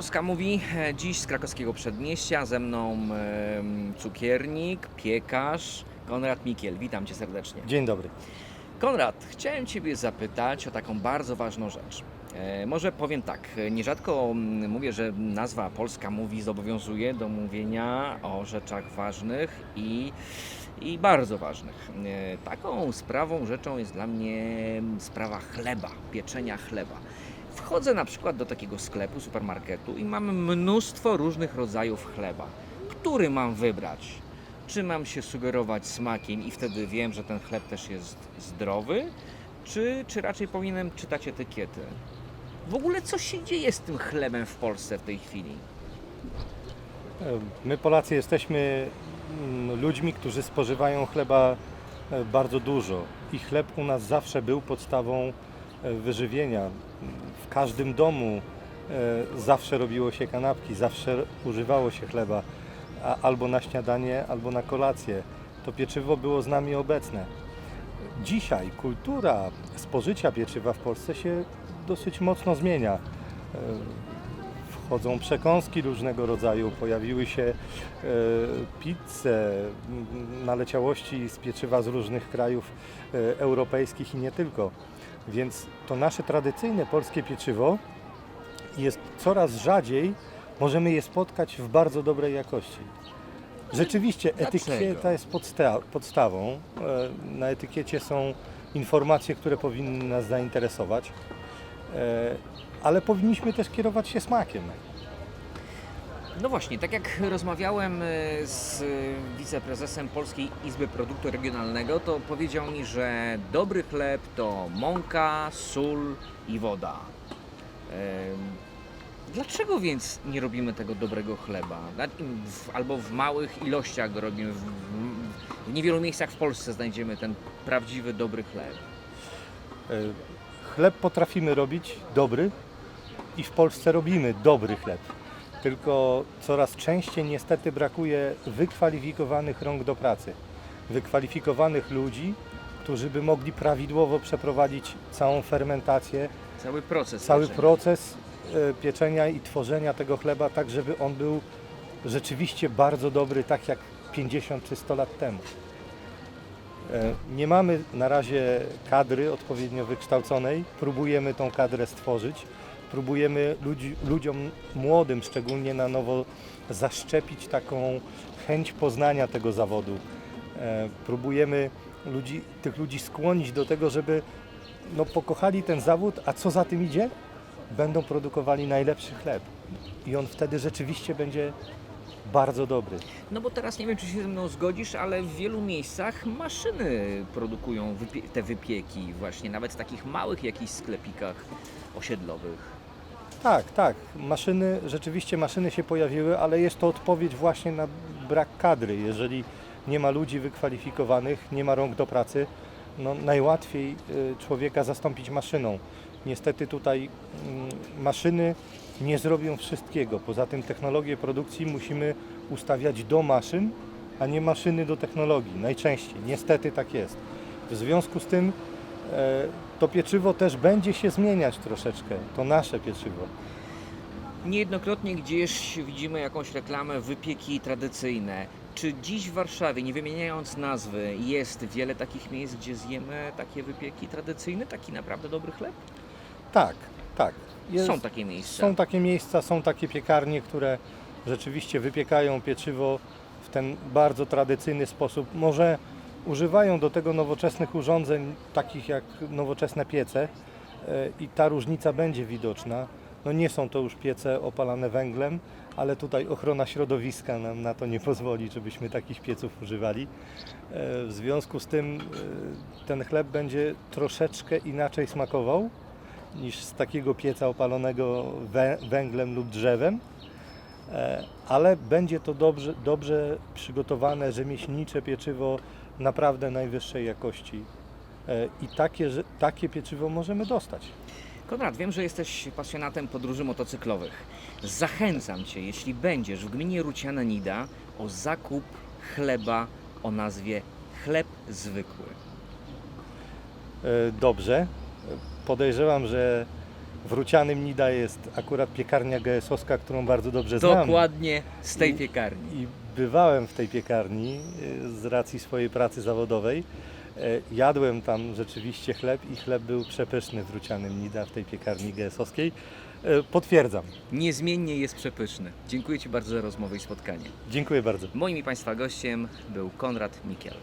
Polska mówi e, dziś z krakowskiego przedmieścia. Ze mną cukiernik, piekarz Konrad Mikiel. Witam cię serdecznie. Dzień dobry. Konrad, chciałem Ciebie zapytać o taką bardzo ważną rzecz. E, może powiem tak, e, nierzadko mówię, że nazwa Polska Mówi zobowiązuje do mówienia o rzeczach ważnych i, i bardzo ważnych. Taką sprawą, rzeczą jest dla mnie sprawa chleba, pieczenia chleba. Wchodzę na przykład do takiego sklepu, supermarketu i mam mnóstwo różnych rodzajów chleba. Który mam wybrać? Czy mam się sugerować smakiem i wtedy wiem, że ten chleb też jest zdrowy? Czy, czy raczej powinienem czytać etykiety? W ogóle co się dzieje z tym chlebem w Polsce w tej chwili? My Polacy jesteśmy mm, ludźmi, którzy spożywają chleba e, bardzo dużo i chleb u nas zawsze był podstawą wyżywienia. W każdym domu e, zawsze robiło się kanapki, zawsze używało się chleba albo na śniadanie, albo na kolację. To pieczywo było z nami obecne. Dzisiaj kultura spożycia pieczywa w Polsce się dosyć mocno zmienia. E, Wchodzą przekąski różnego rodzaju, pojawiły się e, pizze, naleciałości z pieczywa z różnych krajów europejskich i nie tylko. Więc to nasze tradycyjne polskie pieczywo jest coraz rzadziej, możemy je spotkać w bardzo dobrej jakości. Rzeczywiście etykieta jest podsta- podstawą. E, Na etykiecie są informacje, które powinny nas zainteresować, E, ale powinniśmy też kierować się smakiem. No właśnie, tak jak rozmawiałem e, z e, wiceprezesem Polskiej Izby Produktu Regionalnego, to powiedział mi, że dobry chleb to mąka, sól i woda. Dlaczego więc nie robimy tego dobrego chleba? Albo w małych ilościach go robimy. W niewielu miejscach w Polsce znajdziemy ten prawdziwy, dobry chleb. E, Chleb potrafimy robić dobry i w Polsce robimy dobry chleb. Tylko coraz częściej niestety brakuje wykwalifikowanych rąk do pracy. Wykwalifikowanych ludzi, którzy by mogli prawidłowo przeprowadzić całą fermentację, Cały proces. cały leczenia. proces e, pieczenia i tworzenia tego chleba, tak żeby on był rzeczywiście bardzo dobry, tak jak 50 czy 100 lat temu. E, Nie mamy na razie kadry odpowiednio wykształconej. Próbujemy tą kadrę stworzyć. Próbujemy ludzi, ludziom młodym, szczególnie na nowo, zaszczepić taką chęć poznania tego zawodu. E, Próbujemy ludzi, tych ludzi skłonić do tego, żeby no, pokochali ten zawód, a co za tym idzie? Będą produkowali najlepszy chleb. I on wtedy rzeczywiście będzie bardzo dobry. No bo teraz nie wiem, czy się ze mną zgodzisz, ale w wielu miejscach maszyny produkują wypie- te wypieki właśnie, nawet w takich małych jakichś sklepikach osiedlowych. Tak, tak. Maszyny, rzeczywiście maszyny się pojawiły, ale jest to odpowiedź właśnie na brak kadry. Jeżeli nie ma ludzi wykwalifikowanych, nie ma rąk do pracy, no najłatwiej y, człowieka zastąpić maszyną. Niestety tutaj mm, maszyny nie zrobią wszystkiego. Poza tym technologię produkcji musimy ustawiać do maszyn, a nie maszyny do technologii. Najczęściej. Niestety tak jest. W związku z tym e, to pieczywo też będzie się zmieniać troszeczkę. To nasze pieczywo. Niejednokrotnie gdzieś widzimy jakąś reklamę wypieki tradycyjne. Czy dziś w Warszawie, nie wymieniając nazwy, jest wiele takich miejsc, gdzie zjemy takie wypieki tradycyjne, taki naprawdę dobry chleb? Tak, tak. Jest, Są takie miejsca. są takie miejsca, są takie piekarnie, które rzeczywiście wypiekają pieczywo w ten bardzo tradycyjny sposób. Może używają do tego nowoczesnych urządzeń, takich jak nowoczesne piece e, i ta różnica będzie widoczna. No nie są to już piece opalane węglem, ale tutaj ochrona środowiska nam na to nie pozwoli, żebyśmy takich pieców używali. E, W związku z tym e, ten chleb będzie troszeczkę inaczej smakował niż z takiego pieca opalonego wę- węglem lub drzewem, ale będzie to dobrze, dobrze przygotowane rzemieślnicze pieczywo naprawdę najwyższej jakości. E, I takie, takie pieczywo możemy dostać. Konrad, wiem, że jesteś pasjonatem podróży motocyklowych. Zachęcam Cię, jeśli będziesz w gminie Ruciana Nida, o zakup chleba o nazwie chleb zwykły. E, Dobrze. Podejrzewam, że W Rucianym Nida jest akurat piekarnia GS-owska, którą bardzo dobrze znam. Dokładnie z tej I- piekarni. I bywałem w tej piekarni y, z racji swojej pracy zawodowej. E, Jadłem tam rzeczywiście chleb i chleb był przepyszny w Rucianym Nida w tej piekarni GS-owskiej. E, Potwierdzam. Niezmiennie jest przepyszny. Dziękuję Ci bardzo za rozmowę i spotkanie. Dziękuję bardzo. Moim i Państwa gościem był Konrad Mikiel.